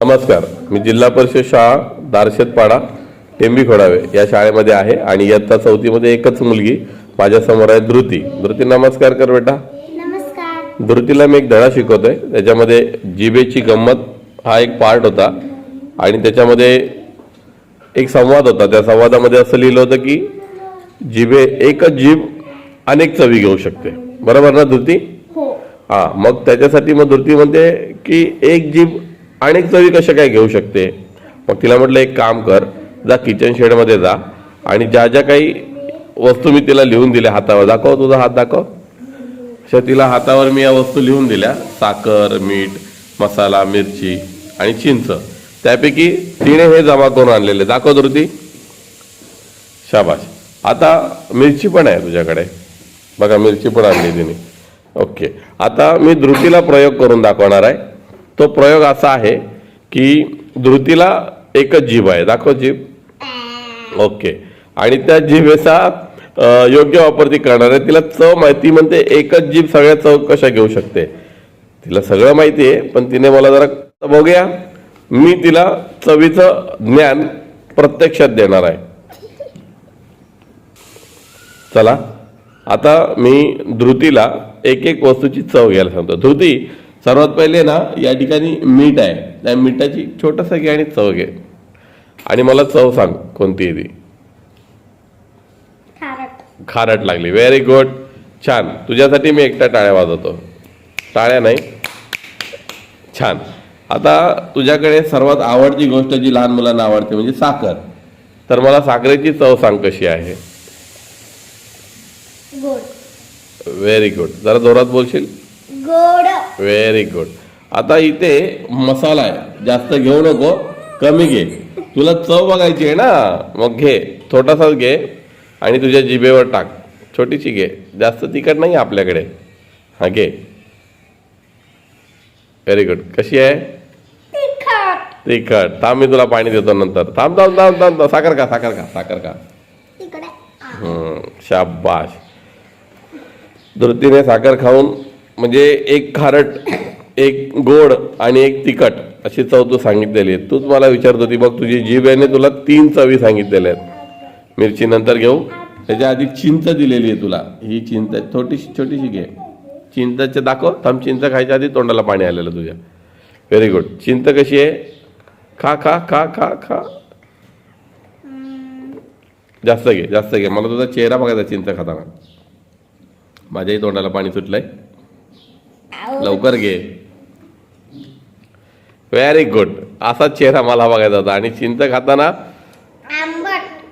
नमस्कार. मी जिल्हा परिषद शाळा दारशेतपाडा टेंबी खोडावे या शाळेमध्ये आहे आणि इयत्ता चौथीमध्ये एकच मुलगी माझ्यासमोर आहे धृती. धृती नमस्कार कर बेटा. नमस्कार. धृतीला मी एक धडा शिकवतोय. त्याच्यामध्ये जिभेची गंमत हा एक पार्ट होता आणि त्याच्यामध्ये एक संवाद होता. त्या संवादामध्ये असं लिहिलं होतं की जिभे एकच जीभ अनेक चवी घेऊ शकते. बरोबर ना धृती? हो. हा मग त्याच्यासाठी मग धृती म्हणते की एक जीभ अनेक चवी कशा काय घेऊ शकते? मग तिला म्हटलं एक काम कर जा किचन शेडमध्ये जा आणि ज्या ज्या काही वस्तू मी तिला लिहून दिल्या हातावर दाखव तुझा हात दाखव. अशा तिला हातावर मी या वस्तू लिहून दिल्या साखर मीठ मसाला मिरची आणि चिंच. त्यापैकी तिने हे जमा करून आणलेले. दाखव धृती. शाबाश आता मिरची पण आहे तुझ्याकडे. बघा मिरची पण आणली तिने. ओके. आता मी धृतीला प्रयोग करून दाखवणार आहे. तो प्रयोग असा आहे की धृतीला एकच जीभ आहे. दाखव जीभ. ओके. आणि त्या जिभेचा योग्य वापर ती करणार आहे. तिला चव माहिती म्हणते एकच जीभ सगळ्या चव कशा घेऊ शकते? तिला सगळं माहिती आहे पण तिने मला जरा बघूया. मी तिला चवीचं ज्ञान प्रत्यक्षात देणार आहे. चला. आता मी धृतीला एक एक वस्तूची चव घ्यायला सांगतो. धृती सर्वात पहिले ना या ठिकाणी मीठ आहे. त्या मिठाची छोटंसं घे आणि चव घे. आणि मला चव सांग कोणती आहे ती? खारट. खारट लागली. व्हेरी गुड छान. तुझ्यासाठी मी एकटा टाळ्या वाजवतो. टाळ्या नाही. छान. आता तुझ्याकडे सर्वात आवडती गोष्ट जी लहान मुलांना आवडते म्हणजे साखर. तर मला साखरेची चव सांग कशी आहे. व्हेरी गुड जरा जोरात बोलशील? गोड व्हेरी गुड आता इथे मसाला आहे. जास्त घेऊ नको. कमी घे. तुला चव बघायची आहे ना? मग घे. छोटासाच घे आणि तुझ्या जिभेवर टाक. छोटीशी घे. जास्त तिखट नाही आपल्याकडे. हा घे. व्हेरी गुड कशी आहे? तिखट. थांब मी तुला पाणी देतो नंतर. थांब थांब थांब थांब. साखर का साखर का साखर का शाबाश. धृतीने साखर खाऊन म्हणजे एक खारट एक गोड आणि एक तिखट अशी चव तू सांगितलेली आहे. तूच मला विचारत होती बघ तुझी जीभ याने तुला तीन चवी सांगितलेल्या आहेत. मिरची नंतर घेऊ. त्याच्या आधी चिंच दिलेली आहे तुला. ही चिंच छोटीशी छोटीशी घे. चिंचचे दाखव. थांब चिंच खायच्या आधी तोंडाला पाणी आलेलं तुझ्या. व्हेरी गुड चिंच कशी आहे? खा खा खा खा खा. जास्त घे जास्त घे. मला तुझा चेहरा बघायचा चिंच खाताना. माझ्याही तोंडाला पाणी सुटलंय. लवकर घे. व्हेरी गुड असा चेहरा मला बघायचा होता. आणि चिंच खाताना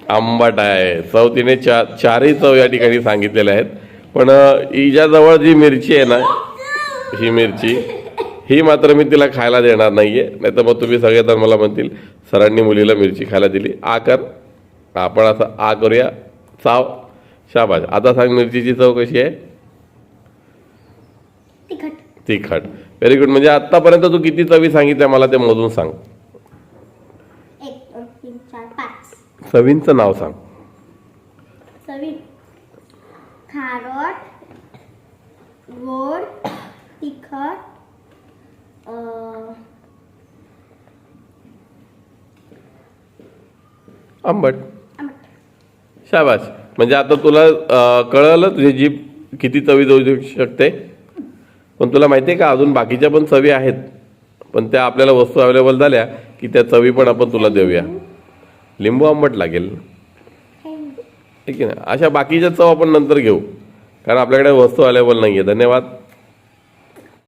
आंबट. आहे. चव तिने चा चारही चव या ठिकाणी सांगितलेल्या आहेत. पण हिच्याजवळ जी मिरची आहे ना ही मिरची ही मात्र मी तिला खायला देणार नाहीये. नाही तर मग तुम्ही सगळेजण मला म्हणतील सरांनी मुलीला मिरची खायला दिली. आ कर. आपण असं आ करूया. चाव. शाबाश आता सांग मिरचीची चव कशी आहे? तिखट. तिखट. व्हेरी गुड म्हणजे आतापर्यंत तू किती चवी सांगितल्या मला ते मोजून सांग. एक दोन तीन चार पाच. चवींचं नाव सांग. चवी. खारट गोड तिखट आंबट. शाबाश म्हणजे आता तुला कळलं तुझी जीभ किती चवी देऊ शकते? पण तुला माहिती आहे का अजून बाकीच्या पण चवी आहेत. पण त्या आपल्याला वस्तू अवेलेबल झाल्या की त्या चवी पण आपण तुला देऊया. लिंबू आंबट लागेल. ठीक आहे ना? अशा बाकीच्या चव आपण नंतर घेऊ. कारण आपल्याकडे वस्तू अवेलेबल नाही आहे धन्यवाद.